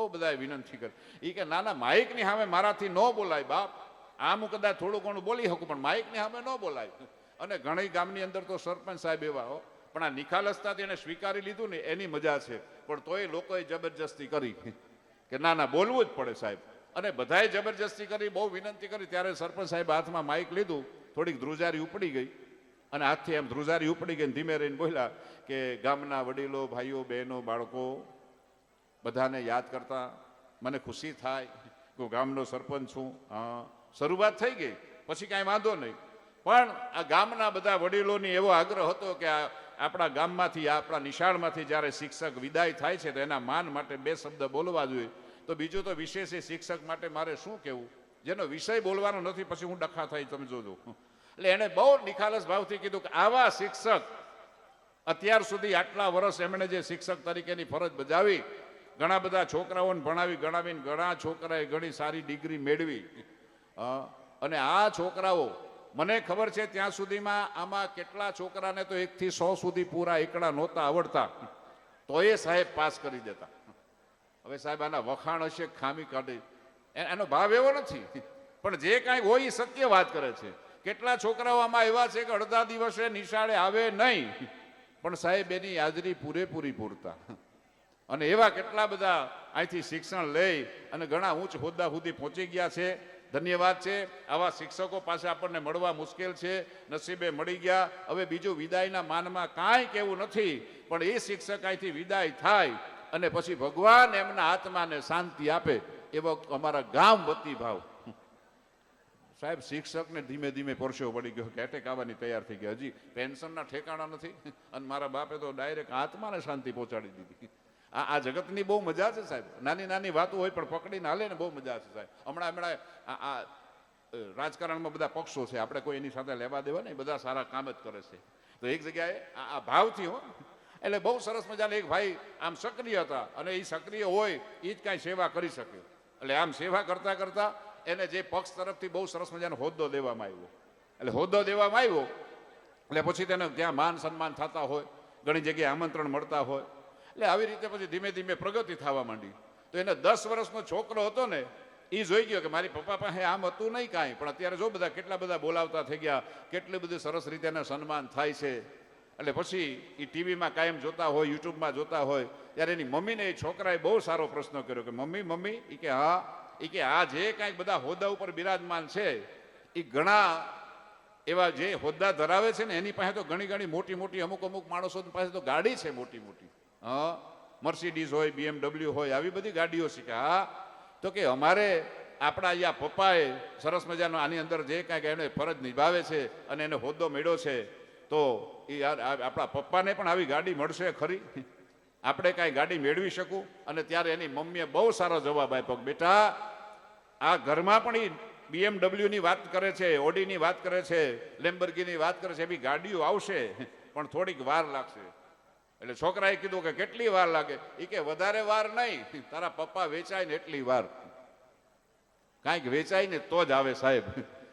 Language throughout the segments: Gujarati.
બહુ બધાએ વિનંતી કરી. એ કે, નાના, માઇકની સામે મારાથી ન બોલાય, બાપ. આમ હું કદાચ થોડું ઘણું બોલી શકું, પણ માઇકની સામે ન બોલાય. અને ઘણી ગામની અંદર તો સરપંચ સાહેબ એવા હો. પણ આ નિખાલસતાથી એને સ્વીકારી લીધું ને, એની મજા છે. પણ તોય લોકોએ જબરજસ્તી કરી. કે, ના ના, બોલવું જ પડે સાહેબ. અને બધાએ જબરજસ્તી કરી, બહુ વિનંતી કરી. ત્યારે સરપંચ સાહેબ હાથમાં માઇક લીધું. થોડીક ધ્રુજારી ઉપડી ગઈ. અને હાથથી એમ ધ્રુજારી ઉપડી ગઈ ધીમે રહીને બોલ્યા કે, ગામના વડીલો, ભાઈઓ, બહેનો, બાળકો બધાને યાદ કરતા મને ખુશી થાય હું ગામનો સરપંચ છું. હા, શરૂઆત થઈ ગઈ. પછી કાંઈ વાંધો નહીં. પણ આ ગામના બધા વડીલોની એવો આગ્રહ હતો કે આ આપણા ગામમાંથી, આપણા નિશાળમાંથી જ્યારે શિક્ષક વિદાય થાય છે, તો એના માન માટે બે શબ્દ બોલવા જોઈએ. તો બીજું તો વિશેષ એ શિક્ષક માટે મારે શું કહેવું? જેનો વિષય બોલવાનો નથી, પછી હું ડખા થાય, તમે જોજો. એટલે એણે બહુ નિખાલસ ભાવથી કીધું કે આવા શિક્ષક અત્યાર સુધી આટલા વર્ષ એમણે જે શિક્ષક તરીકેની ફરજ બજાવી ઘણા બધા છોકરાઓને ભણાવી, ગણાવીને ઘણા છોકરાએ ઘણી સારી ડિગ્રી મેળવી. અને આ છોકરાઓ, મને ખબર છે ત્યાં સુધીમાં આમાં કેટલા છોકરાને તો એકથી સો સુધી પૂરા એકડા નહોતા આવડતા. તો એ સાહેબ પાસ કરી દેતા. હવે સાહેબ આના વખાણ હશે, ખામી કાઢી. એનો ભાવ એવો નથી. પણ જે કાંઈ હોય એ સત્ય વાત કરે છે. કેટલા છોકરાઓ આમાં એવા છે કે અડધા દિવસે નિશાળે આવે નહીં. પણ સાહેબ, એની હાજરી પૂરેપૂરી પૂરતા. અને એવા કેટલા બધા અહીંથી શિક્ષણ લઈ અને ઘણા ઉચ્ચ હોદ્દા સુધી પહોંચી ગયા છે. ધન્યવાદ છે. આવા શિક્ષકો પાસે આપણને મળવા મુશ્કેલ છે. નસીબે મળી ગયા. હવે બીજું વિદાયના માનમાં કાંઈ કેવું નથી, પણ એ શિક્ષક અહીંથી વિદાય થાય અને પછી ભગવાન એમના આત્માને શાંતિ આપે એવો અમારા ગામ વતી ભાવ. સાહેબ, શિક્ષકને ધીમે ધીમે પરસેવો પડી ગયો. કે એટેક આવવાની તૈયાર થઈ ગયા હજી પેન્શનના ઠેકાણા નથી. અને મારા બાપે તો ડાયરેક્ટ આત્માને શાંતિ પહોંચાડી દીધી. આ આ જગતની બહુ મજા છે સાહેબ. નાની નાની વાતો હોય પણ પકડીને હાલે ને બહુ મજા છે સાહેબ. હમણાં હમણાં આ રાજકારણમાં બધા પક્ષો છે. આપણે કોઈ એની સાથે લેવા દેવા નહીં. બધા સારા કામ જ કરે છે. તો એક જગ્યાએ આ ભાવથી હો. એટલે બહુ સરસ મજાના એક ભાઈ આમ સક્રિય હતા અને એ સક્રિય હોય એ જ કાંઈ સેવા કરી શકે. એટલે આમ સેવા કરતાં કરતાં એને જે પક્ષ તરફથી બહુ સરસ મજાનો હોદ્દો દેવામાં આવ્યો. એટલે હોદ્દો દેવામાં આવ્યો. એટલે પછી તેને ત્યાં માન સન્માન થતા હોય, ઘણી જગ્યાએ આમંત્રણ મળતા હોય. એટલે આવી રીતે પછી ધીમે ધીમે પ્રગતિ થવા માંડી. તો એને દસ વર્ષનો છોકરો હતો ને, એ જોઈ ગયો કે મારી પપ્પા પાસે આમ હતું નહીં કાંઈ, પણ અત્યારે જો બધા કેટલા બધા બોલાવતા થઈ ગયા, કેટલી બધી સરસ રીતે એને સન્માન થાય છે. એટલે પછી એ ટીવીમાં કાયમ જોતા હોય, યુટ્યુબમાં જોતા હોય, ત્યારે એની મમ્મીને એ છોકરાએ બહુ સારો પ્રશ્ન કર્યો કે, મમ્મી મમ્મી એ કે, હા. એ કે, આ જે કાંઈક બધા હોદ્દા ઉપર બિરાજમાન છે એ ઘણા એવા જે હોદ્દા ધરાવે છે ને, એની પાસે તો ઘણી ઘણી મોટી મોટી અમુક અમુક માણસો પાસે તો ગાડી છે મોટી મોટી મર્સિડીઝ હોય બીએમડબલ્યુ હોય, આવી બધી ગાડીઓ કે હા, તો કે અમારે આપણા અહીંયા પપ્પાએ સરસ મજાનો આની અંદર જે કાંઈક એને ફરજ નિભાવે છે અને એને હોદ્દો મેળ્યો છે, તો એ આપણા પપ્પાને પણ આવી ગાડી મળશે ખરી. આપણે કાંઈ ગાડી મેળવી શકું? અને ત્યારે એની મમ્મીએ બહુ સારો જવાબ આપ્યો બેટા, આ ઘરમાં પણ એ બીએમડબલ્યુની વાત કરે છે ઓડીની વાત કરે છે લેમ્બર્ગીની વાત કરે છે, એવી ગાડીઓ આવશે, પણ થોડીક વાર લાગશે. એટલે છોકરાએ કીધું કે કેટલી વાર લાગે? એ કે, વધારે વાર નહીં. તારા પપ્પા વેચાય ને એટલી વાર. કાંઈક વેચાય ને તો જ આવે સાહેબ.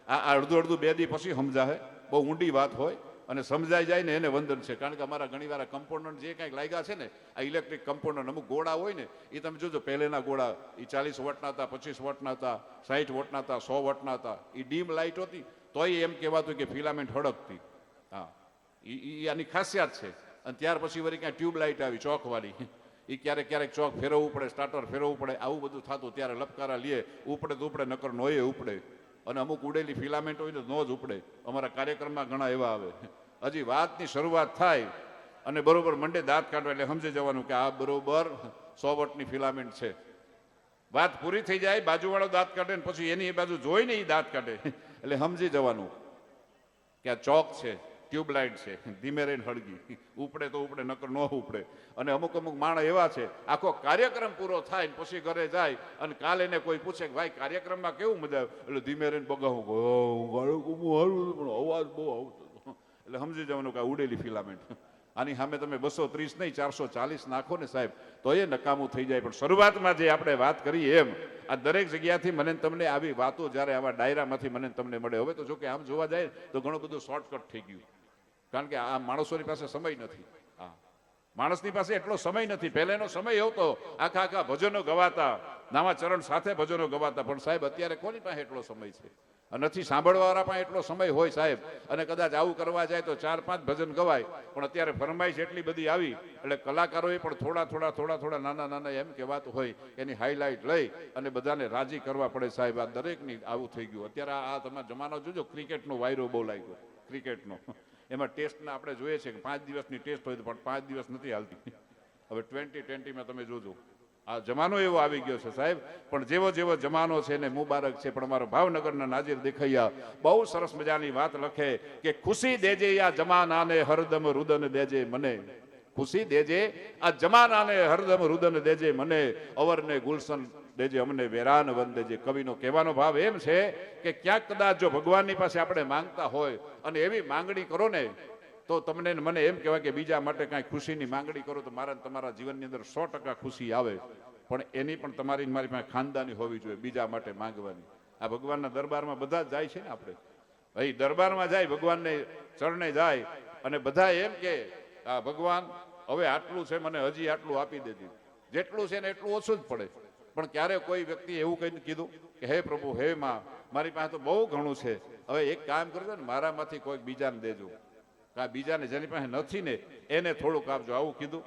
આ અડધું અડધું બે દી પછી સમજાવે બહુ ઊંડી વાત હોય અને સમજાઈ જાય ને એને વંદન છે. કારણ કે અમારા ઘણી વાર કમ્પોનન્ટ જે કાંઈક લાગ્યા છે ને, આ ઇલેક્ટ્રિક કમ્પોનન્ટ અમુક ગોળા હોય ને એ તમે જોજો, પહેલેના ગોળા એ ચાલીસ વોટના હતા, પચીસ વોટના હતા સાઠ વોટના હતા, સો વોટના હતા. એ ડીમ લાઇટ હતી, તોય એમ કહેવાતું કે ફિલામેન્ટ હડકતી હા. એ આની ખાસિયત છે. અને ત્યાર પછી વળી ક્યાં ટ્યુબલાઇટ આવી ચોકવાળી એ ક્યારેક ક્યારેક ચોક ફેરવવું પડે સ્ટાર્ટર ફેરવવું પડે, આવું બધું થતું ત્યારે લપકારા લે, ઉપડે તો ઉપડે, નકર નોએ ઉપડે. અને અમુક ઉડેલી ફિલામેન્ટ હોય તો નો જ ઉપડે. અમારા કાર્યક્રમમાં ઘણા એવા આવે. હજી વાતની શરૂઆત થાય અને બરોબર મંડે દાંત કાઢવા એટલે સમજી જવાનું કે આ બરોબર સો વોટની ફિલામેન્ટ છે. વાત પૂરી થઈ જાય, બાજુવાળો દાંત કાઢે ને પછી એની એ બાજુ જોઈને એ દાંત કાઢે. એટલે સમજી જવાનું કે આ ચોક છે. ટ્યુબલાઇટ છે. ધીમે રહીને હળગી. ઉપડે તો ઉપડે, નકર ન ઉપડે. અને અમુક અમુક માણસ એવા છે, આખો કાર્યક્રમ પૂરો થાય પછી ઘરે જાય અને કાલે એને કોઈ પૂછે કે, ભાઈ, કાર્યક્રમમાં કેવું મજા આવે? એટલે ધીમે રહીને બગાવું ગાળું કૂમું હારું પણ અવાજ બહુ આવતો એટલે સમજી જવાનું કે ઉડેલી ફિલામેન્ટ. આની સામે તમે બસો ત્રીસ નહીં, ચારસો ચાલીસ નાખો ને સાહેબ, તો એ નકામું થઈ જાય. પણ શરૂઆતમાં જે આપણે વાત કરી એમ, આ દરેક જગ્યાથી મને તમને આવી વાતો જ્યારે આવા ડાયરામાંથી મને તમને મળે. હવે તો જો કે આમ જોવા જાય તો ઘણું બધું શોર્ટકટ થઈ ગયું. કારણ કે આ માણસોની પાસે સમય નથી. હા. માણસની પાસે એટલો સમય નથી. પહેલેનો સમય હતો આખા આખા ભજનો ગવાતા, નામા ચરણ સાથે ભજનો ગવાતા, પણ સાહેબ અત્યારે કોની પાસે એટલો સમય છે? નથી સાંભળવાવાળા પણ એટલો સમય હોય સાહેબ. અને કદાચ આવું કરવા જાય તો ચાર પાંચ ભજન ગવાય, પણ અત્યારે ફરમાઈશ એટલી બધી આવી, એટલે કલાકારોએ પણ થોડા થોડા થોડા થોડા નાના નાના એમ કહેવાતું હોય એની હાઇલાઇટ લઈ અને બધાને રાજી કરવા પડે સાહેબ. આ દરેકની આવું થઈ ગયું. અત્યારે આ આ તમે જમાનો જોજો, ક્રિકેટનો વાયરો બહુ લાગ્યો. ક્રિકેટનો. એમાં ટેસ્ટના આપણે જોઈએ છે કે પાંચ દિવસની ટેસ્ટ હોય તો પણ પાંચ દિવસ નથી હાલતી. હવે ટ્વેન્ટી ટ્વેન્ટીમાં તમે જોજો. આ જમાનો એવો આવી ગયો છે સાહેબ. પણ જેવો જેવો જમાનો છે ને મુબારક છે, પણ અમારો ભાવનગરના નાજીર દેખૈયા બહુ સરસ મજાની વાત લખે કે ખુશી દેજે આ જમાનાને, હરદમ રુદન દેજે મને. ખુશી દેજે આ જમાનાને, હરદમ રુદન દેજે મને. અવરને ગુલશન દેજે અમને વેરાન વન દેજે કવિનો કહેવાનો ભાવ એમ છે કે ક્યાંક કદાચ જો ભગવાનની પાસે આપણે માંગતા હોય અને એવી માંગણી કરો ને, તો તમને મને એમ કહેવાય કે બીજા માટે કાંઈ ખુશીની માંગણી કરો તો મારા તમારા જીવનની અંદર સો ટકા ખુશી આવે. પણ એની પણ તમારી મારી પાસે ખાનદાની હોવી જોઈએ બીજા માટે માંગવાની. આ ભગવાનના દરબારમાં બધા જ જાય છે ને આપણે. ભાઈ દરબારમાં જાય, ભગવાનને ચરણે જાય અને બધા એમ કે, આ ભગવાન, હવે આટલું છે, મને હજી આટલું આપી દેજો. જેટલું છે ને એટલું ઓછું જ પડે. પણ ક્યારે કોઈ વ્યક્તિ એવું કહીને કીધું કે, હે પ્રભુ, હે માં, મારી પાસે તો બહુ ઘણું છે. હવે એક કામ કરજો ને, મારામાંથી કોઈક બીજાને દેજો. આ બીજાને જેની પાસે નથી ને, એને થોડુંક આપજો આવું કીધું?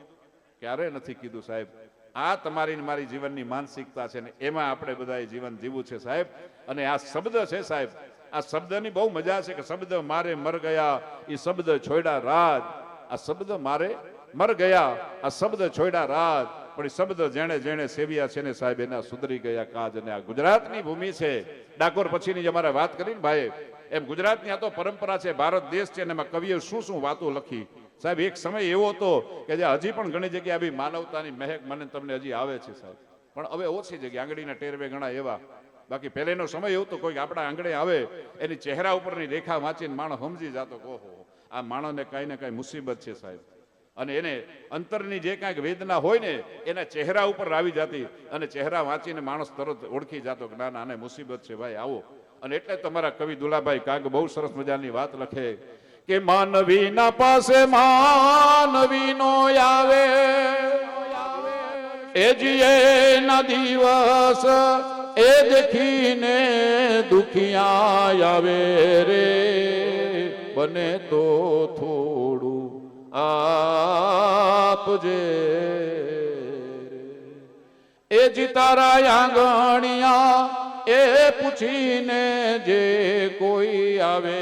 ક્યારે નથી કીધું, સાહેબ? આ તમારી મારી જીવનની માનસિકતા છે ને, એમાં આપણે બધાએ જીવન જીવવું છે, સાહેબ. અને આ શબ્દ છે, સાહેબ, આ શબ્દની બહુ મજા છે કે, શબ્દ મારે મર ગયા એ શબ્દ છોડ્યા રાજ આ શબ્દ મારે મર ગયા, આ શબ્દ છોડ્યા રાજ પણ શબ્દ જેણે જેણે સેવ્યા છે ને સાહેબ, એના સુધરી ગયા કાજ અને આ ગુજરાતની ભૂમિ છે. ડાકોર પછીની જે અમારે વાત કરી ને ભાઈ, એમ ગુજરાતની આ તો પરંપરા છે, ભારત દેશ છે અને એમાં કવિએ શું શું વાતો લખી? સાહેબ, એક સમય એવો હતો કે જે હજી પણ ઘણી જગ્યાએ આવી માનવતાની મહેક મને તમને હજી આવે છે સાહેબ. પણ હવે ઓછી જગ્યા આંગળીના ટેરવે ઘણા એવા. બાકી પહેલેનો સમય એવો તો કોઈ આપણા આંગણે આવે, એની ચહેરા ઉપરની રેખા વાંચીને માણસ સમજી જતો કહો આ માણસને કાંઈ ને કાંઈ મુસીબત છે સાહેબ. અને એને અંતરની જે કાંઈક વેદના હોય ને, એના ચહેરા ઉપર આવી જતી અને ચહેરા વાંચીને માણસ તરત ઓળખી જતો કે, ના આને મુસીબત છે, ભાઈ, આવો. અને એટલે તમારા કવિ દુલાભાઈ કાગ બહુ સરસ મજાની વાત લખે કે, માનવીના પાસે માનવીનો આવે, એ જીએ ના દિવસ, એ દેખીને દુખિયા આવે રે, બને તો થોડું આપજે એ જી તારા આંગણિયા, એ પૂછીને જે કોઈ આવે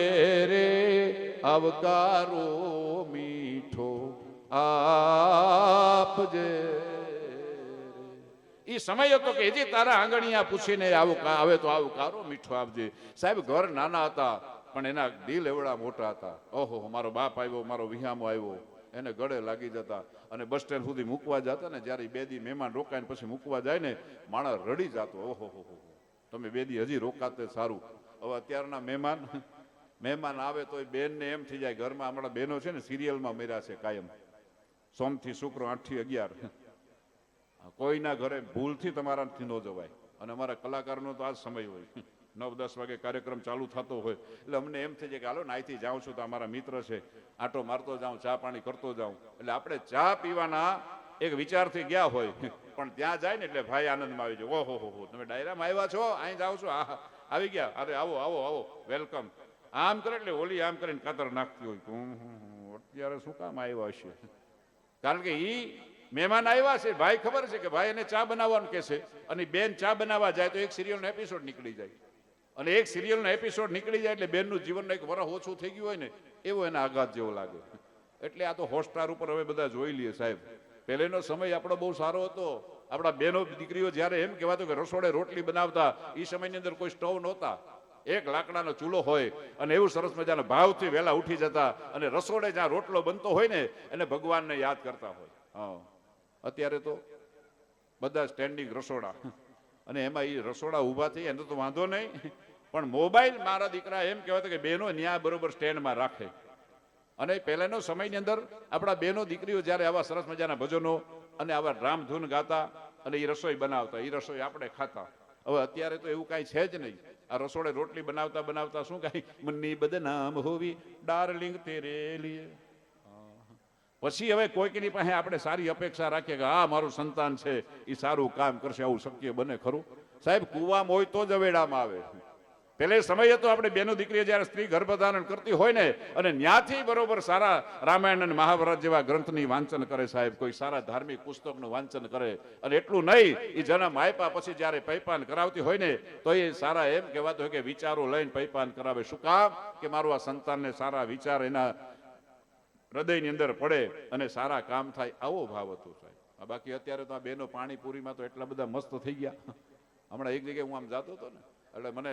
રે. આવકારો મીઠો આપજે એ સમય હતો કે હજી તારા આંગણિયા પૂછીને આવું આવે તો આવું કારો મીઠો આપજે. સાહેબ, ઘર નાના હતા. પણ એના દિલ એવડા મોટા હતા. ઓહો, મારો બાપ આવ્યો, મારો વિહામો આવ્યો. એને ગળે લાગી જતા. અને બસ સ્ટેન્ડ સુધી મૂકવા જતા ને, જ્યારે બે દી મહેમાન રોકાઈને પછી મૂકવા જાય ને, માણસ રડી જતો. ઓહો, હો હો તમે બે દી હજી રોકાતે સારું. હવે અત્યારના મહેમાન મહેમાન આવે તો બેનને એમ થઈ જાય, ઘરમાં હમણાં બહેનો છે ને, સિરિયલમાં મર્યા છે કાયમ. સોમથી શુક્ર, આઠથી અગિયાર. કોઈના ઘરે ભૂલથી તમારાથી ન જવાય. અને અમારા કલાકારનો તો આ જ સમય હોય. નવ દસ વાગે કાર્યક્રમ ચાલુ થતો હોય. એટલે અમને એમ થઈ જાય કે હાલો ને અહીંથી જાઉં છું તો અમારા મિત્ર છે. આટો મારતો જાઉં ચા પાણી કરતો જાઉં. એટલે આપણે ચા પીવાના એક વિચારથી ગયા હોય. પણ ત્યાં જાય ને એટલે ભાઈ આનંદમાં આવી જાય. ઓહો હો હો તમે ડાયરામાં આવ્યા છો? અહીં જાઓ છો? આ આવી ગયા? અરે આવો આવો આવો. વેલકમ. આમ કરે એટલે ઓલી આમ કરીને કાતર નાખતી હોય. હમ, અત્યારે શું કામ આવ્યા હશે? કારણ કે ઈ મહેમાન આવ્યા છે. ભાઈ ખબર છે કે ભાઈ એને ચા બનાવવાનું કે છે. અને બેન ચા બનાવવા જાય તો એક સિરિયલનો એપિસોડ નીકળી જાય. અને એક સિરિયલનો એપિસોડ નીકળી જાય એટલે બેનનું જીવનનું એક વરહ ઓછું થઈ ગયું હોય ને, એવો એને આઘાત જેવો લાગે. એટલે આ તો હોટસ્ટાર ઉપર હવે બધા જોઈ લઈએ સાહેબ. પહેલેનો સમય આપણો બહુ સારો હતો. આપણા બેનો દીકરીઓ જ્યારે એમ કહેવાતું કે રસોડે રોટલી બનાવતા એ સમયની અંદર કોઈ સ્ટવ નહોતા. એક લાકડાનો ચૂલો હોય અને એવું સરસ મજાના ભાવથી વહેલા ઉઠી જતા અને રસોડે જ્યાં રોટલો બનતો હોય ને, એને ભગવાનને યાદ કરતા હોય. હા. અત્યારે તો બધા સ્ટેન્ડિંગ રસોડા. અને એમાં એ રસોડા ઊભા થઈ, એનો તો વાંધો નહીં. પણ મોબાઈલ મારા દીકરા એમ કહેવાય કે બેનો ન્યાય બરોબર સ્ટેન્ડમાં રાખે. અને પહેલાનો સમયની અંદર આપણા બેનો દીકરીઓ જ્યારે આવા સરસ મજાના ભજનો અને આવા રામધૂન ગાતા અને એ રસોઈ બનાવતા એ રસોઈ આપણે ખાતા. હવે અત્યારે તો એવું કાંઈ છે જ નહીં. આ રસોડે રોટલી બનાવતા બનાવતા શું કાંઈ? મનની બદનામ હોવી, ડાર્લિંગ તેરે લીએ. પછી હવે કોઈકની પાસે આપણે સારી અપેક્ષા રાખીએ કે આ મારું સંતાન છે એ સારું કામ કરશે, આવું શક્ય બને ખરું. સાહેબ, કુવામાં હોય તો જ અવેડામાં આવે. પેલે સમય તો આપણે બેનો દીકરીએ જ્યારે સ્ત્રી ગર્ભધારણ કરતી હોય ને, અને ન્યાથી બરોબર સારા રામાયણ અને મહાભારત જેવા ગ્રંથની વાંચન કરે સાહેબ, કોઈ સારા ધાર્મિક પુસ્તકનું વાંચન કરે, અને એટલું નહીં એ જન્મ આપ્યા પછી જ્યારે પૈપાન કરાવતી હોય ને, તો એ સારા એમ કહેવાતું હોય કે વિચારો લઈને પૈપાન કરાવે. શું કામ? કે મારું આ સંતાનને સારા વિચાર એના હૃદયની અંદર પડે અને સારા કામ થાય આવો ભાવ હતો સાહેબ. બાકી અત્યારે તો આ બેનો પાણીપુરીમાં તો એટલા બધા મસ્ત થઈ ગયા. હમણાં એક જગ્યાએ હું આમ જતો હતો ને, એટલે મને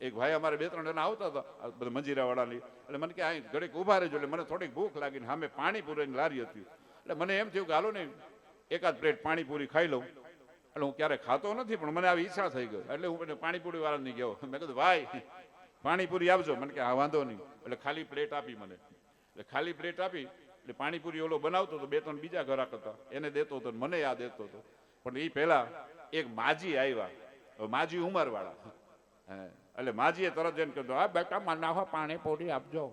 એક ભાઈ અમારે બે ત્રણ જણા આવતા હતા બધા મંજીરાવાળાની. એટલે મને કે અહીં ઘડીક ઊભા રહેજો. એટલે મને થોડીક ભૂખ લાગીને સામે પાણીપુરીની લારી હતી. એટલે મને એમ થયું કે, હાલો ને, એકાદ પ્લેટ પાણીપુરી ખાઈ લઉં. એટલે હું ક્યારે ખાતો નથી, પણ મને આવી ઈચ્છા થઈ ગઈ. એટલે હું પાણીપુરી વાળાને ગયો. મેં કીધું, ભાઈ, પાણીપુરી આપજો. મને કે, હા, વાંધો નહીં. એટલે ખાલી પ્લેટ આપી મને. એટલે ખાલી પ્લેટ આપી, એટલે પાણીપુરી ઓલો બનાવતો હતો, બે ત્રણ બીજા ઘરાક હતા એને દેતો હતો મને આ દેતો હતો. પણ એ પહેલા એક માજી આવ્યા, માજી ઉંમરવાળા. એટલે માજીએ તરત જઈને કીધું આ બેટા મનાવા પોડી આપજો.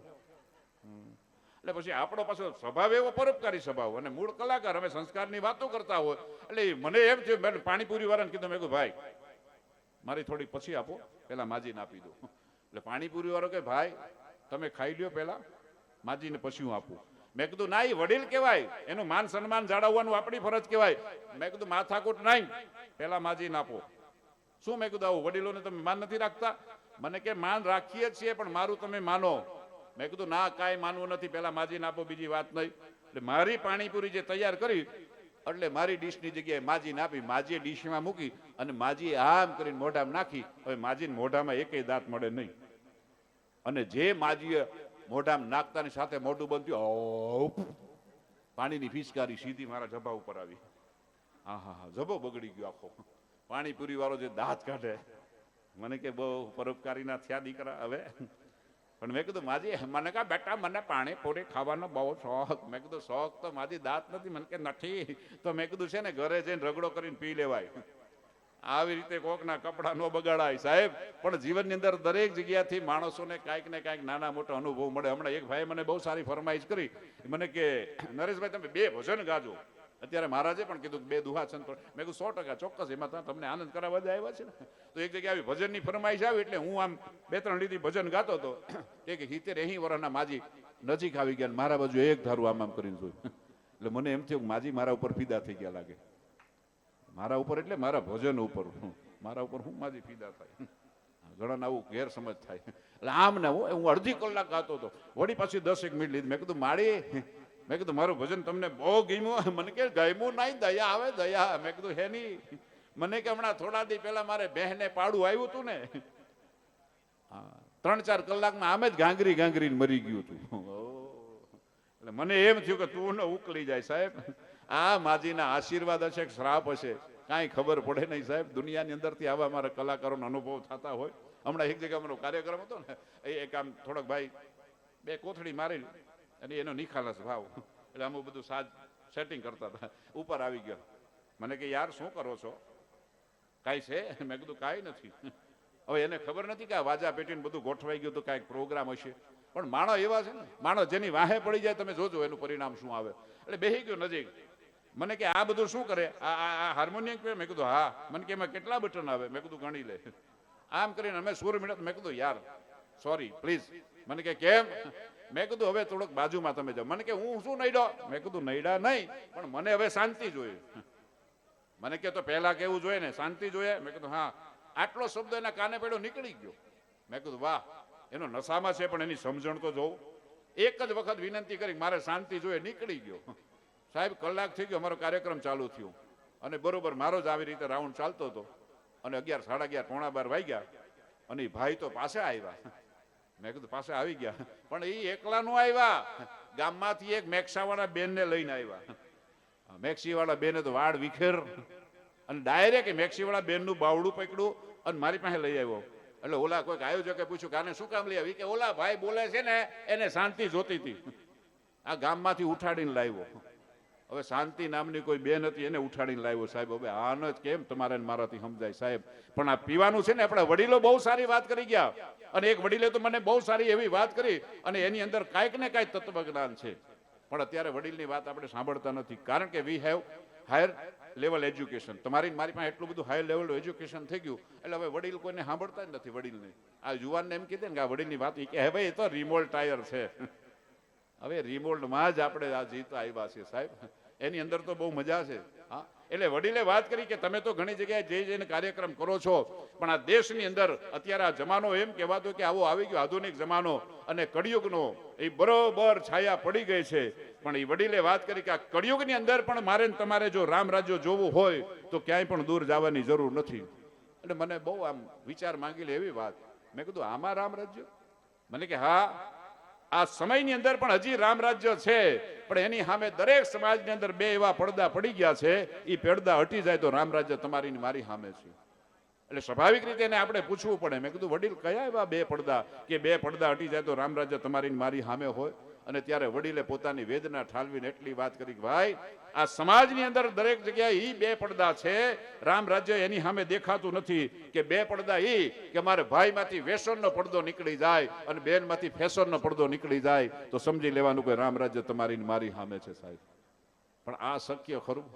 એટલે પછી આપણો પાછો સ્વભાવ એવો પરોપકારી સ્વભાવ અને મૂળ કલાકાર અમે સંસ્કારની વાતો કરતા હોય, એટલે મને એમ થયું, મેં પાણીપુરી વાળાને કીધું, મેં કીધું, ભાઈ, મારી થોડી પછી આપો, પેલા માજીને આપી દો એટલે પાણીપુરી વાળો કે ભાઈ, તમે ખાઈ લ્યો પેલા, માજીને પછી હું આપું. મેં કીધું, ના એ વડીલ કહેવાય, એનું માન સન્માન જાળવવાનું આપણી ફરજ કહેવાય. મેં કીધું, માથાકૂટ નહીં, પેલા માજીને આપો. શું મેં કીધું, આવું વડીલોને તમે માન નથી રાખતા? મને કે માન રાખીએ છીએ, પણ મારું તમે માનો. મેં કીધું, ના, કાંઈ માનવું નથી. પેલા માજીને આપો, બીજી વાત નહીં. એટલે મારી પાણીપુરી જે તૈયાર કરી, એટલે મારી ડીશની જગ્યાએ માજીને આપી, માજીએ ડીશમાં મૂકી અને માજીએ આમ કરીને મોઢામાં નાખી. હવે માજીને મોઢામાં એકેય દાંત મળે નહીં. અને જે માજીએ મોઢામાં નાખતાની સાથે મોઢું થયું પાણીની ફિસકારી સીધી મારા જભા ઉપર આવી. હા હા હા જભો બગડી ગયો આખો. પાણીપુરી વાળો જે દાંત કાઢે. મને કે બહુ પરોપકારીના થયા દીકરા હવે. પણ મેં કીધું, માજી, મને કહા બેટા, મને પાણીપુરી ખાવાનો બહુ શોખ. મેં કીધું, શોખ તો માજી દાંત નથી, મને કે નથી. તો મેં કીધું, છે ને, ઘરે જઈને રગડો કરીને પી લેવાય. આવી રીતે કોકના કપડાં નો બગાડાય, સાહેબ. પણ જીવનની અંદર દરેક જગ્યાથી માણસોને કાંઈક ને કાંઈક નાના મોટા અનુભવ મળે. હમણાં એક ભાઈ મને બહુ સારી ફરમાઈશ કરી. મને કે, નરેશભાઈ, તમે બે ભજન ગાજો. અત્યારે મહારાજે પણ કીધું કે બે દુહા છંદ મેં કીધું સો ટકા ચોક્કસ, એમાં તમને આનંદ કરાવવા જ આવ્યા છે ને. તો એક જગ્યાએ આવી ભજનની ફરમાઈશ આવી એટલે હું આમ બે ત્રણ લીધી ભજન ગાતો હતો એક હિતેર એહી વર્ષના માજી નજીક આવી ગયા મારા બાજુ એક ધારું આમ આમ કરીને જોયું. એટલે મને એમ થયું માજી મારા ઉપર ફીદા થઈ ગયા લાગે. મારા ઉપર એટલે મારા ભજન ઉપર. મારા ઉપર હું માજી ફીદા થાય? ઘણા આવું ગેરસમજ થાય. એટલે આમ ને હું અડધી કલાક ગાતો હતો વળી પાછી દસ એક મિનિટ લીધી. મેં કીધું, માળી મેં કીધું, મારું ભજન તમને બહુ ગમ્યું. મને કે, ગમ્યું નહીં, દયા આવે, દયા મેં કીધું, હે નહીં. મને કે, હમણાં થોડા દી પહેલા મારે બહેને પાડું આવ્યું હતું ને. ત્રણ ચાર કલાકમાં આમે જ ગાંગરી ગાંગરી મરી ગયું હતું. એટલે મને એમ થયું કે તું ને ઉકલી જાય, સાહેબ. આ માજીના આશીર્વાદ હશે કે શ્રાપ હશે? કાંઈ ખબર પડે નહીં, સાહેબ. દુનિયાની અંદરથી આવા મારા કલાકારોનો અનુભવ થતા હોય. હમણાં એક જગ્યા અમારો કાર્યક્રમ હતો ને, એ એક આમ થોડોક ભાઈ બે કોથળી મારી અને એનો નિખાલસ ભાવ. એટલે અમે બધું સાજ સેટિંગ કરતા હતા. ઉપર આવી ગયો. મને કે, યાર, શું કરો છો? કાંઈ છે. મેં કીધું, કાંઈ નથી. હવે એને ખબર નથી કે આ વાજા પેટીને બધું ગોઠવાઈ ગયું તો કાંઈક પ્રોગ્રામ હશે. પણ માણો એવા છે ને, માણો જેની વાહે પડી જાય, તમે જોજો એનું પરિણામ શું આવે. એટલે બેહી ગયો નજીક. મને કે, આ બધું શું કરે? આ હાર્મોનિયમ કે? મેં કીધું, હા. મને કે, એમાં કેટલા બટન આવે? મેં કીધું, ગણી લે. આમ કરીને અમે સુર મિનિટ મેં કીધું, યાર સોરી પ્લીઝ મને કે, કેમ? મેં કીધું, હવે થોડોક બાજુમાં તમે જાઓ. મને કે, હું શું નડ્યો મેં કીધું નડ્યા નહીં, પણ મને હવે શાંતિ જોઈએ. મને કે, તો પહેલા કેવું જોઈએ ને? શાંતિ જોઈએ? મેં કીધું, હા. આટલો શબ્દ એના કાને પેડો નીકળી ગયો. મેં કીધું, વાહ, એનો નશામાં છે, પણ એની સમજણ તો જોઉં. એક જ વખત વિનંતી કરી, મારે શાંતિ જોઈએ. નીકળી ગયો. સાહેબ, કલાક થઈ ગયો, અમારો કાર્યક્રમ ચાલુ થયો. અને બરોબર મારો જ આવી રીતે રાઉન્ડ ચાલતો હતો. અને અગિયાર, સાડા અગિયાર, પોણા બાર વાગ્યા. અને એ ભાઈ તો પાસે આવ્યા. મેં કીધું પાસે આવી ગયા. પણ એ એકલા નો આવ્યા ગામમાંથી એક મેક્ષાવાળા બેનને લઈને આવ્યા મેક્સીવાળા બેને તો વાળ વિખેર. અને ડાયરેક્ટ મેક્સીવાળા બેનનું બાવડું પકડ્યું અને મારી પાસે લઈ આવ્યો. એટલે ઓલા કોઈક આયોજકે પૂછ્યું કે આને શું કામ લઈ આવી? કે ઓલા ભાઈ બોલે છે ને, એને શાંતિ જોતી હતી. આ ગામમાંથી ઉઠાડીને લાવ્યો. હવે શાંતિ નામની કોઈ બેન હતી એને ઉઠાડીને લાવ્યો, સાહેબ, હવે આન જ કેમ તમારે મારાથી સમજાય, સાહેબ? પણ આ પીવાનું છે ને, આપણા વડીલો બહુ સારી વાત કરી ગયા. અને એક વડીલે તો મને બહુ સારી એવી વાત કરી, અને એની અંદર કાંઈક ને કાંઈક તત્વજ્ઞાન છે. પણ અત્યારે વડીલની વાત આપણે સાંભળતા નથી. કારણ કે we have higher level education તમારી મારી પાસે એટલું બધું હાયર લેવલ એજ્યુકેશન થઈ ગયું, એટલે હવે વડીલ કોઈને સાંભળતા જ નથી, વડીલને. આ યુવાનને એમ કીધે ને કે આ વડીલની વાત એ કે, હે ભાઈ, એ તો રિમોલ ટાયર છે. હવે રિમોલ્ડમાં જ આપણે આ જીતા આવ્યા છે સાહેબ. એની અંદર તો બહુ મજા છે. હા. એટલે વડીલે વાત કરી કે તમે તો ઘણી જગ્યાએ જઈ જઈને કાર્યક્રમ કરો છો, પણ આ દેશની અંદર અત્યારે આ જમાનો એમ કહેવાતો કે આવો આવી ગયો આધુનિક જમાનો અને કળિયુગનો, એ બરોબર છાયા પડી ગઈ છે. પણ એ વડીલે વાત કરી કે આ કળિયુગની અંદર પણ મારે તમારે જો રામ રાજ્ય જોવું હોય, તો ક્યાંય પણ દૂર જવાની જરૂર નથી. એટલે મને બહુ આમ વિચાર માંગી લે એવી વાત. મેં કીધું, આમાં રામ રાજ્ય? મને કે, હા. આ સમયની અંદર પણ હજી રામ રાજ્ય છે, પણ એની સામે દરેક સમાજની અંદર બે એવા પડદા પડી ગયા છે એ પડદા હટી જાય તો રામ રાજ્ય તમારી મારી સામે છે. એટલે સ્વાભાવિક રીતે એને આપણે પૂછવું પડે. મેં કીધું, વડીલ, કયા એવા બે પડદા? કે બે પડદા હટી જાય તો રામ રાજ્ય તમારી મારી સામે હોય? અને ત્યારે વડીલે પોતાની વેદના ઠાલવીને એટલી વાત કરી કે, ભાઈ, આ સમાજની અંદર દરેક જગ્યાએ ઈ બે પડદા છે. રામ રાજ્ય એની સામે દેખાતું નથી કે બે પડદા ઈ કે મારે ભાઈમાંથી વેસનનો પડદો નીકળી જાય અને બેનમાંથી ફેશનનો પડદો નીકળી જાય. તો સમજી લેવાનું કે રામ રાજ્ય તમારી મારી સામે છે સાહેબ. પણ આ શક્ય ખરું?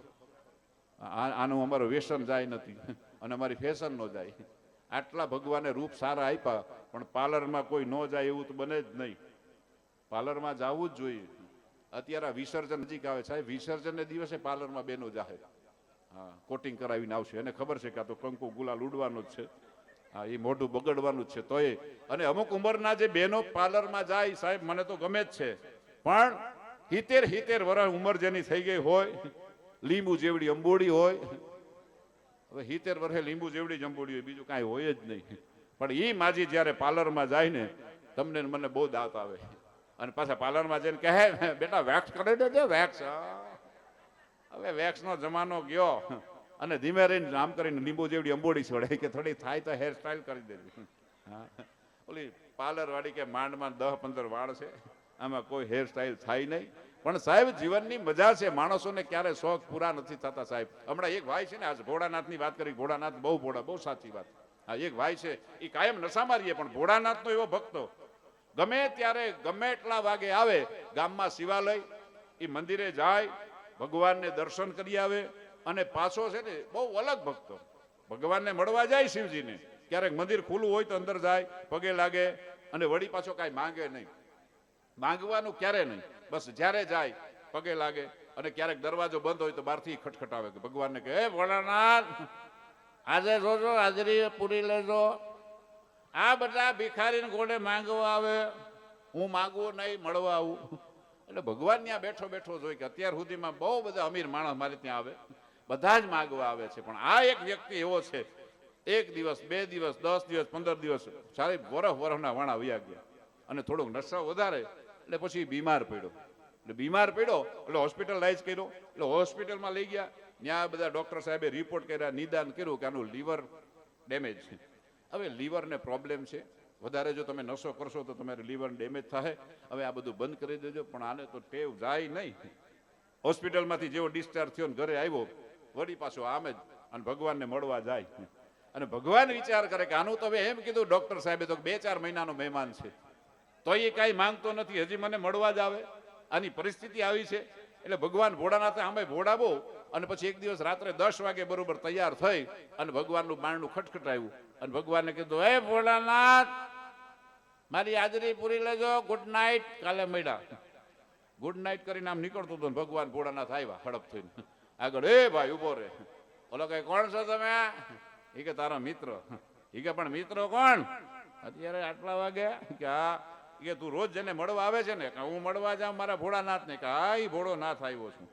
આનું અમારું વ્યસન જાય નથી અને અમારી ફેશન ન જાય. આટલા ભગવાને રૂપ સારા આપ્યા, પણ પાર્લરમાં કોઈ ન જાય એવું તો બને જ નહીં. પાર્લરમાં જવું જ જોઈએ. અત્યારે આ વિસર્જન નજીક આવે સાહેબ વિસર્જનને દિવસે પાર્લરમાં બેનો જાહે. હા, કોટિંગ કરાવીને આવશે. એને ખબર છે કે આ તો કંકુ ગુલાલ ઉડવાનું જ છે. હા, એ મોઢું બગડવાનું જ છે. તોય, અને અમુક ઉંમરના જે બહેનો પાર્લરમાં જાય, સાહેબ, મને તો ગમે જ છે. પણ હિતેર હિતેર વર્ષ ઉંમર જેની થઈ ગઈ હોય, લીંબુ જેવડી અંબોડી હોય. હવે હિતેર વર્ષે લીંબુ જેવડી જ અંબોડી હોય, બીજું કાંઈ હોય જ નહીં. પણ એ માજી જ્યારે પાર્લરમાં જાય ને, તમને મને બહુ દાંત આવે. અને પાછા પાર્લરમાં જઈને કહે, બેટા, વેક્સ કરી દેજે, વેક્સ. હવે વેક્સનો જમાનો ગયો. અને ધીમે રહીને નામ કરીને લીંબુ જેવડી અંબોડી છોડે કે થોડી થાય તો હેર સ્ટાઇલ કરી હા. ઓલી પાર્લરવાળી કે માંડમાં દહ પંદર વાળ છે, આમાં કોઈ હેર સ્ટાઇલ થાય નહીં. પણ સાહેબ, જીવનની મજા છે, માણસોને ક્યારે શોખ પૂરા નથી થતા સાહેબ. હમણાં એક ભાઈ છે ને, આજ ભોળાનાથની વાત કરી, ભોળાનાથ બહુ ભોળા, બહુ સાચી વાત. હા, એક ભાઈ છે એ કાયમ નશા મારીએ પણ ભોળાનાથનો એવો ભક્તો ગમે ત્યારે ગમે એટલા વાગે આવે, ગામમાં શિવાલય એ મંદિરે જાય, ભગવાનને દર્શન કરી આવે, અને પાછો છે ને બહુ અલગ ભક્તો. ભગવાનને મળવા જાય શિવજીને. ક્યારેક મંદિર ખુલ્લું હોય તો અંદર જાય, પગે લાગે, અને વળી પાછો કાંઈ માંગે નહીં. માંગવાનું ક્યારે નહીં? બસ જ્યારે જાય, પગે લાગે, અને ક્યારેક દરવાજો બંધ હોય તો બહારથી ખટખટાવે ભગવાનને કે હે ભોળાનાથ, આજે જોજો, હાજરી પૂરી લેજો. આ બધા ભિખારીને ગોડે માંગવા આવે. હું માગવો નહીં, મળવા આવું. એટલે ભગવાન ત્યાં બેઠો બેઠો જોઈ કે અત્યાર સુધીમાં બહુ બધા અમીર માણસ મારે ત્યાં આવે. બધા જ માગવા આવે છે, પણ આ એક વ્યક્તિ એવો છે, એક દિવસ, બે દિવસ, દસ દિવસ, પંદર દિવસ, સારી વરફ વરફના વાણા વયા ગયા. અને થોડોક નશો વધારે, એટલે પછી બીમાર પડ્યો. એટલે બીમાર પડ્યો, એટલે હોસ્પિટલાઇઝ કર્યો. એટલે હોસ્પિટલમાં લઈ ગયા. ત્યાં બધા ડોક્ટર સાહેબે રિપોર્ટ કર્યા, નિદાન કર્યું કે આનું લીવર ડેમેજ છે. હવે લીવરને પ્રોબ્લેમ છે. વધારે જો તમે નશો કરશો તો તમારે લીવર ડેમેજ થાય હવે આ બધું બંધ કરી દેજો, પણ આને તો ટેવ જાય નહીં. હોસ્પિટલમાંથી જેવો ડિસ્ચાર્જ થયો ને ઘરે આવ્યો, વળી પાછો આમ જ અને ભગવાનને મળવા જાય. અને ભગવાન વિચાર કરે કે આનું તમે એમ કીધું ડોક્ટર સાહેબે તો બે ચાર મહિનાનો મહેમાન છે. તો એ કાંઈ માંગતો નથી, હજી મને મળવા જ આવે. આની પરિસ્થિતિ આવી છે. એટલે ભગવાન ભોળાનાથે આમે ભોળાવો અને પછી એક દિવસ રાત્રે દસ વાગે બરોબર તૈયાર થઈ અને ભગવાનનું બારણું ખટખટાવ્યું અને ભગવાનને કીધું, હે ભોળાનાથ, મારી હાજરી પૂરી લેજો. ગુડ નાઇટ કાલે મળ્યા. ગુડ નાઇટ કરીને આમ નીકળતો હતો ભગવાન ભોળાનાથ આવ્યા, હડપ થઈને. આગળ એ ભાઈ ઊભો રે. ઓલો કઈ કોણ છો તમે? એ કે, તારો મિત્ર. એ કે, પણ મિત્રો કોણ? અત્યારે આટલા વાગે. કે આ કે, તું રોજ જેને મળવા આવે છે ને, કે હું મળવા જાઉં મારા ભોળાનાથ ને કે, હા એ ભોળો નાથ આવ્યો છું.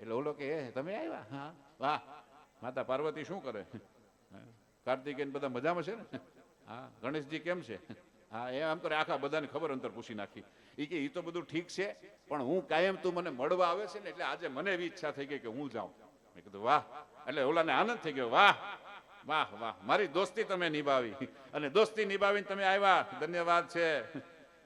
એટલે ઓલો કે તમે આવ્યા? હા. વાહ, માતા પાર્વતી શું કરે? કાર્તિકેયન બધા મજામાં છે ને? હા, ગણેશજી કેમ છે? હા, એ આમ તો આખા બધાને ખબર અંતર પૂછી નાખી. એ કે એ તો બધું ઠીક છે, પણ હું કાયમ તું મને મળવા આવે છે ને, એટલે આજે મને એવી ઈચ્છા થઈ ગઈ કે હું જાઉં. મેં કીધું, વાહ. એટલે ઓલાને આનંદ થઈ ગયો, વાહ વાહ વાહ, મારી દોસ્તી તમે નિભાવી. અને દોસ્તી નિભાવીને તમે આવ્યા, ધન્યવાદ છે.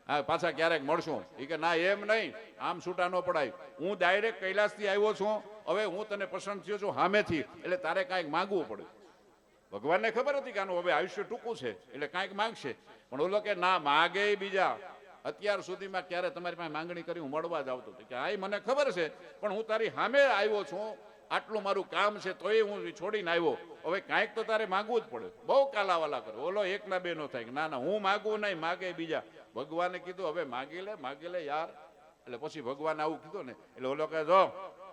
હા, પાછા ક્યારેક મળશું. એ કે, ના, એમ નહીં, આમ છૂટા ન પડાય. હું ડાયરેક્ટ કૈલાસથી આવ્યો છું. હવે હું તને પસંદ થયો છું સામેથી એટલે તારે કાંઈક માંગવું પડે ભગવાનને ખબર હતી કે આનું હવે આયુષ્ય ટૂંકું છે, એટલે કાંઈક માંગશે. પણ ઓલો કે, ના, માગે બીજા. અત્યાર સુધીમાં ક્યારે તમારી પાસે માંગણી કરી, હું મળવા જ આવતો હતો. કે આ મને ખબર છે, પણ હું તારી સામે આવ્યો છું. આટલું મારું કામ છે, તોય હું છોડીને આવ્યો. હવે કાંઈક તો તારે માંગવું જ પડે. બહુ કાલાવાલા કરો. ઓલો એકના બે નો થાય ના ના, હું માગું નહીં, માગે બીજા. ભગવાને કીધું, હવે માગી લે માગી લે યાર. એટલે પછી ભગવાન આવું કીધું ને, એટલે ઓલો કહે જો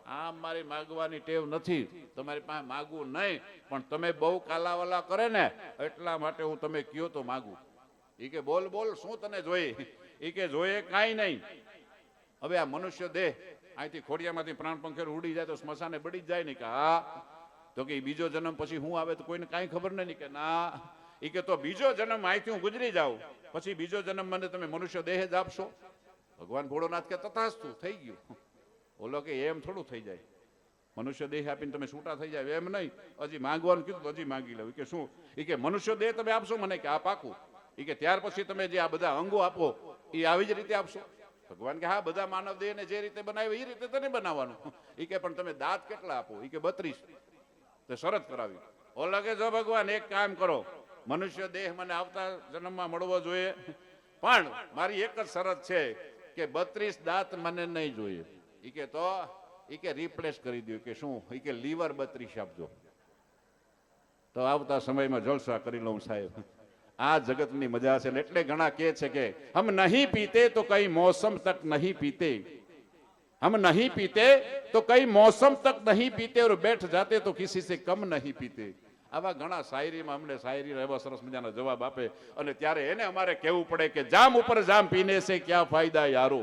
આમ મારી માગવાની ટેવ નથી. તમારી પાસે માગવું નહીં, પણ તમે બહુ કાલાવાલા કરે ને, એટલા માટે હું તમે કયો તો માગું. એ કે બોલ બોલ, શું તને જોઈએ એ કે જોઈએ કાંઈ નહીં. હવે આ મનુષ્ય દેહ અહીંથી ખોડિયામાંથી પ્રાણ પંખેર ઉડી જાય તો સ્મશાને બળી જાય ને કે હા. તો કે બીજો જન્મ પછી હું આવે તો કોઈને કાંઈ ખબર નહીં કે ના. એ કે તો બીજો જન્મ અહીંથી હું ગુજરી જાઉં. પછી બીજો જન્મ મને તમે મનુષ્ય દેહ જ આપશો. ભગવાન ભોળોનાથ કે તથાસ્તુ, થઈ ગયું. ઓલો કે એમ થોડું થઈ જાય. મનુષ્ય દેહ આપીને તમે છૂટા થઈ જાય, એમ નહીં. હજી માંગવાનું કીધું હજી માંગી લઉં. કે શું? એ કે મનુષ્ય દેહ તમે આપશો મને કે આ પાકું એ કે ત્યાર પછી તમે જે આ બધા અંગો આપો એ આવી જ રીતે આપશો. ભગવાન કે હા, બધા માનવ દેહને જે રીતે બનાવ્યો એ રીતે તને બનાવવાનું. એ કે પણ તમે દાંત કેટલા આપો? એ કે બત્રીસ. તે શરત કરાવી. ઓલા કે જો ભગવાન, એક કામ કરો. મનુષ્ય દેહ મને આવતા જન્મમાં મળવો જોઈએ. પણ મારી એક જ શરત છે કે બત્રીસ દાંત મને નહીં જોઈએ. એ કે તો એ કે રિપ્લેસ કરી દો કે શું એ કે લીવર બત્રીસ આપજો તો આવતા સમયમાં જલસા કરી લઉં સાહેબ આ જગતની મજા છે ને એટલે ઘણા કહે છે કે હમ નહીં પીતે તો કઈ મોસમ તક નહીં પીતે हम नहीं पीते तो कई मौसम तक नहीं पीते और बैठ जाते तो किसी से कम नहीं पीते આવા ઘણા શાયરીમાં અમને શાયરી એવા સરસ મજાના જવાબ આપે અને ત્યારે એને અમારે કહેવું પડે કે જામ ઉપર જામ પીને સે ક્યાં ફાયદા યારો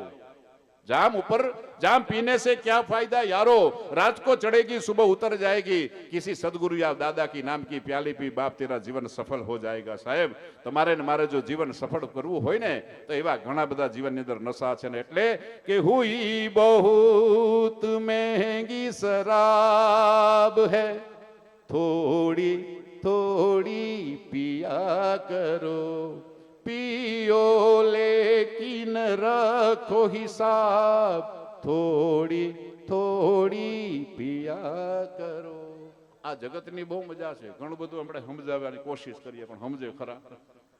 જામ ઉપર જામ પીને સે क्या ફાયદા? યારો रात को चढ़ेगी सुबह उतर जाएगी किसी सदगुरु या दादा કી नाम की प्याली पी बाप तेरा जीवन सफल हो जाएगा સાહેબ. તમારે ને મારે જો જીવન સફળ કરવું હોય ને, તો એવા ઘણા બધા જીવનની અંદર નશા છે ને એટલે કે હુઈ બહુત મહેંગી શરાબ હે. થોડી થોડી પિયા કરો. પીઓ લેકિન રખો હિસાબ થોડી થોડી પિયા કરો આ જગતની બહુ મજા છે. ઘણું બધું આપણે સમજાવવાની કોશિશ કરીએ, પણ સમજે ખરા.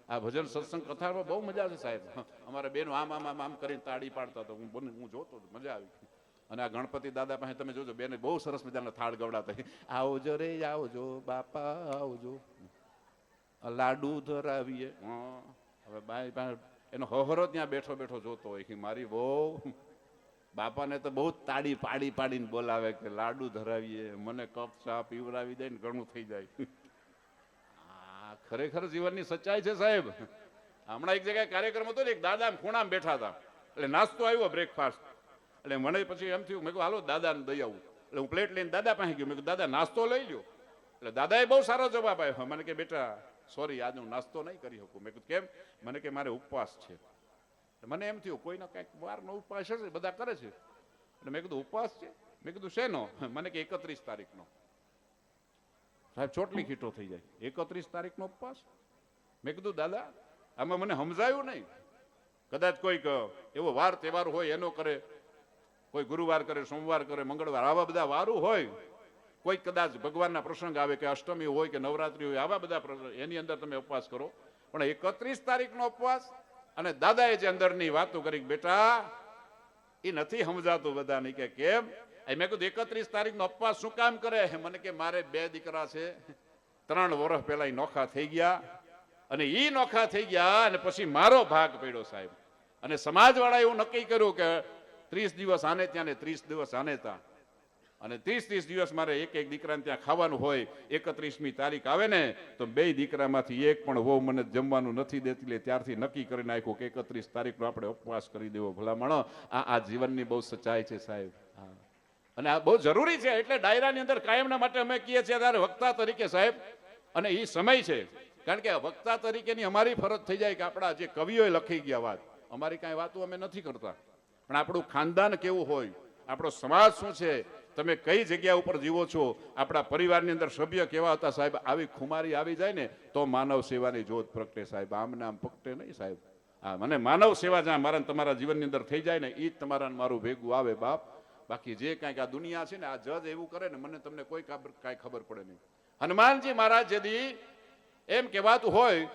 આ ભજન સત્સંગ કથામાં બહુ મજા છે સાહેબ. અમારા બેનો આમ આમ આમ આમ કરીને તાળી પાડતા તો હું બને, હું જોતો મજા આવી અને આ ગણપતિ દાદા પાસે તમે જોજો, બેને બહુ સરસ મજાના થાળ ગવડાતા આવજો રે, આવજો, બાપા, આવજો. લાડુ ધરાવીએ. હા. હવે બાય એનો હોહરો ત્યાં બેઠો બેઠો જોતો હોય કે મારી બહુ બાપાને તો બહુ તાડી પાડી પાડીને બોલાવે કે લાડુ ધરાવીએ, મને કપ, ચા પીવડાવી દે ને ઘણું થઈ જાય. આ ખરેખર જીવનની સચ્ચાઈ છે સાહેબ. હમણાં એક જગ્યાએ કાર્યક્રમ હતો ને, એક દાદા ખૂણામાં બેઠા હતા. એટલે નાસ્તો આવ્યો બ્રેકફાસ્ટ એટલે મને પછી એમ થયું, મેં કહ્યું હાલો, દાદાને દઈ આવું. એટલે હું પ્લેટ લઈને દાદા પાસે ગયો. મેં કીધું, દાદા, નાસ્તો લઈ લ્યો. એટલે દાદાએ બહુ સારો જવાબ આપ્યો. મને કે, બેટા સોરી આજે હું નાસ્તો નહીં કરી શકું. મેં કીધું, કેમ? મને કે મારે ઉપવાસ છે. મને એમ થયું, કોઈનો કંઈક વારનો ઉપવાસ હશે, બધા કરે છે. એટલે મેં કીધું, ઉપવાસ છે? મેં કીધું, શેનો? મને કે, એકત્રીસ તારીખનો. સાહેબ, ચોટલી ખીટો થઈ જાય. એકત્રીસ તારીખનો ઉપવાસ? મેં કીધું, દાદા, આમાં મને સમજાયું નહીં. કદાચ કોઈક એવો વાર તહેવાર હોય, એનો કરે. કોઈ ગુરુવાર કરે, સોમવાર કરે, મંગળવાર, આવા બધા વારું હોય. કોઈ કદાચ ભગવાનના પ્રસંગ આવે કે અષ્ટમી હોય કે નવરાત્રી હોય, આવા બધા પ્રસંગ, એની અંદર તમે ઉપવાસ કરો. પણ એકત્રીસ તારીખનો ઉપવાસ અને દાદાએ જે અંદરની વાતો કરી બેટા, એ નથી સમજાતું બધાને કે કેમ? મેં કીધું, એકત્રીસ તારીખનો ઉપવાસ શું કામ કરે? મને કે, મારે બે દીકરા છે. ત્રણ વર્ષ એ નોખા થઈ ગયા અને એ નોખા થઈ ગયા અને પછી મારો ભાગ પડ્યો સાહેબ. અને સમાજવાળા એવું નક્કી કર્યું કે ત્રીસ દિવસ આને ત્યાં ને ત્રીસ દિવસ આને ત્યાં. અને ત્રીસ ત્રીસ દિવસ મારે એક એક દીકરાને ત્યાં ખાવાનું હોય, એકત્રીસમી તારીખ આવે ને, તો બે દીકરામાંથી એક પણ વહુ મને જમવાનું નથી દેતી લે ત્યારથી નક્કી કરી નાખ્યું કે એકત્રીસ તારીખનો આપણે ઉપવાસ કરી દેવો ભલામણો. આ આ જીવનની બહુ સચ્ચાઈ છે સાહેબ. અને આ બહુ જરૂરી છે, એટલે ડાયરાની અંદર કાયમના માટે અમે કહીએ છીએ ત્યારે વક્તા તરીકે સાહેબ, અને એ સમય છે. કારણ કે વક્તા તરીકેની અમારી ફરજ થઈ જાય કે આપણા જે કવિઓએ લખી ગયા વાત. અમારી કાંઈ વાતો અમે નથી કરતા. પણ આપણું ખાનદાન કેવું હોય? આપણો સમાજ શું છે? તમે કઈ જગ્યા ઉપર જીવો છો? આપણા પરિવારની અંદર સભ્ય કેવા હતા સાહેબ? આવી ખુમારી આવી જાય ને, તો માનવ સેવાની જોત પ્રગટે સાહેબ. આમ નામ પ્રગટે નહીં સાહેબ. હા મને માનવ સેવા જ્યાં મારા તમારા જીવનની અંદર થઈ જાય ને એ જ તમારા મારું ભેગું આવે બાપ. બાકી જે કાંઈક આ દુનિયા છે ને, આ જજ એવું કરે ને, મને તમને કોઈ કાંઈ ખબર પડે નહીં. હનુમાનજી મહારાજ જદી એમ કહેવાતું હોય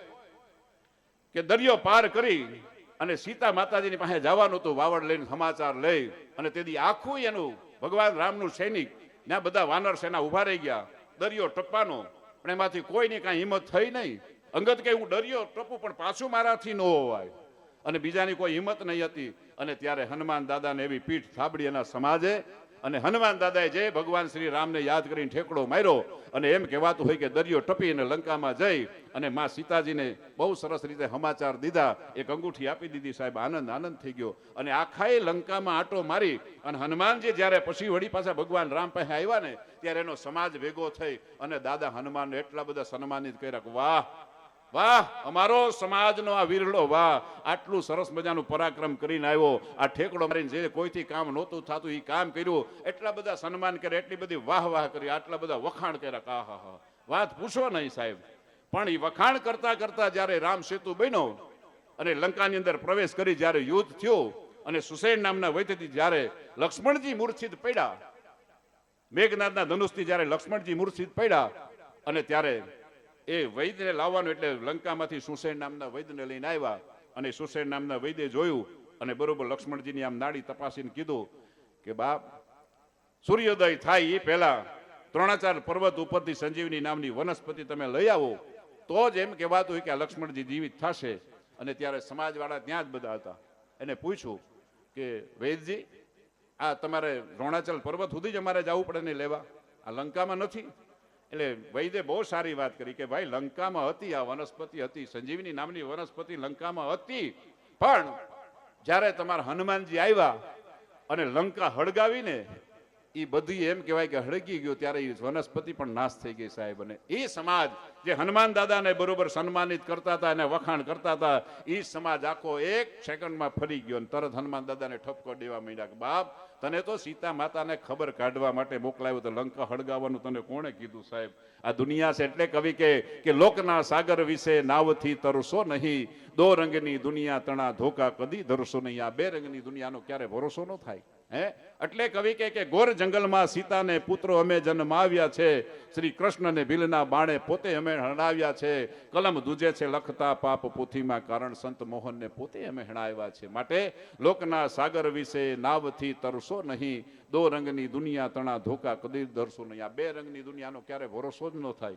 કે દરિયો પાર કરી અને સીતા માતાજીની પાસે જવાનું હતું, વાવડ લઈને સમાચાર લઈ અને તેથી આખું એનું ભગવાન રામનું સૈનિક. ને બધા વાનર સેના ઊભા રહી ગયા. દરિયો ટપ્પાનો પણ એમાંથી કોઈની કાંઈ હિંમત થઈ નહીં. અંગત કે હું ડર્યો ટપું, પણ પાછું મારાથી ન હોવાય. અને બીજાની કોઈ હિંમત નહીં હતી. અને ત્યારે હનુમાન દાદાને એવી પીઠ થાબડી એના સમાજે અને હનુમાન દાદાએ જે ભગવાન શ્રી રામને યાદ કરીને ઠેકડો માર્યો અને એમ કહેવાતું હોય કે દરિયો ટપીને લંકામાં જઈ અને માં સીતાજીને બહુ સરસ રીતે સમાચાર દીધા, એક અંગૂઠી આપી દીધી, સાહેબ, આનંદ આનંદ થઈ ગયો. અને આખાએ લંકામાં આટો મારી અને હનુમાનજી જ્યારે પછી વળી પાછા ભગવાન રામ પાસે આવ્યા ને, ત્યારે એનો સમાજ ભેગો થઈ અને દાદા હનુમાનને એટલા બધા સન્માનિત કર્યા વાહ વાહ, અમારો સમાજનો આ વિરળો વાહ, આટલું સરસ મજાનું પરાક્રમ કરીને આવ્યો. આ ઠેકડો મારીને જે કોઈથી કામ નહોતું થતું એ કામ કર્યું. એટલા બધા સન્માન કરે એટલી બધી વાહ વાહ કરી, આટલા બધા વખાણ કર્યા. કા હા હા. વાત પૂછો નહીં, સાહેબ. પણ એ વખાણ કરતા કરતા જ્યારે રામ સેતુ બન્યો અને લંકાની અંદર પ્રવેશ કરી જ્યારે યુદ્ધ થયો અને સુસેન નામના વૈદ્યથી જ્યારે લક્ષ્મણજી મૂર્છિત પડ્યા, મેઘનાથના ધનુષથી જ્યારે લક્ષ્મણજી મૂર્છિત પડ્યા અને ત્યારે એ વૈદ્યને લાવવાનું એટલે લંકામાંથી સુસેન નામના વૈદ્યને લઈને આવ્યા અને સુસેન નામના વૈદ્ય જોયું અને બરોબર લક્ષ્મણજીની આમ નાડી તપાસીને કીધું કે બાપ, સૂર્યોદય થાય એ પહેલા ત્રણાચાર પર્વત ઉપરથી સંજીવની નામની વનસ્પતિ તમે લઈ આવો. તો જ એમ કહેવાતું હોય કે આ લક્ષ્મણજી જીવિત થશે. અને ત્યારે સમાજવાળા ત્યાં જ બધા હતા. એને પૂછ્યું કે વૈદજી આ તમારે રોણાચલ પર્વત સુધી જ અમારે જવું પડે ને લેવા? આ લંકામાં નથી? એટલે વૈદ્ય બહુ સારી વાત કરી કે ભાઈ લંકામાં હતી, આ વનસ્પતિ હતી, સંજીવની નામની વનસ્પતિ લંકામાં હતી. પણ જ્યારે તમારા હનુમાનજી આવ્યા અને લંકા હળગાવીને એ બધી એમ કહેવાય કે હળગી ગયો ત્યારે એ વનસ્પતિ પણ નાશ થઈ ગઈ સાહેબ. અને એ સમાજ જે હનુમાન દાદાને બરોબર સન્માનિત કરતા હતા અને વખાણ કરતા હતા એ સમાજ આખો એક સેકન્ડમાં ફરી ગયો અને તરત હનુમાન દાદાને ઠપકો દેવા માંડ્યા કે, બાપ, તને તો સીતા માતાને ખબર કાઢવા માટે મોકલાવ્યો તો લંકા હળગાવવાનું તને કોણે કીધું સાહેબ? આ દુનિયા છે એટલે કવિ કે કે લોકના સાગર વિશે નાવથી તરસો નહીં, દો રંગની દુનિયા તણા ધોકા કદી ધરશો નહીં, આ બે રંગની દુનિયાનો ક્યારે ભરોસો ન થાય? હે? એટલે કવિ કે કે ગોર જંગલમાં સીતાને પુત્રો અમે જન્માવ્યા છે. શ્રી કૃષ્ણને ભીલના બાણે પોતે અમે હણાવ્યા છે. કલમ દુજે છે લખતા પાપ પોથીમાં કારણ સંત મોહનને પોતે અમે હણાવ્યા છે. માટે લોકના સાગર વિશે નાવથી તરસો નહીં. દો રંગની દુનિયા તણા ધોકા કદી ધરશો નહીં. આ બે રંગની દુનિયાનો ક્યારે ભરોસો જ ન થાય.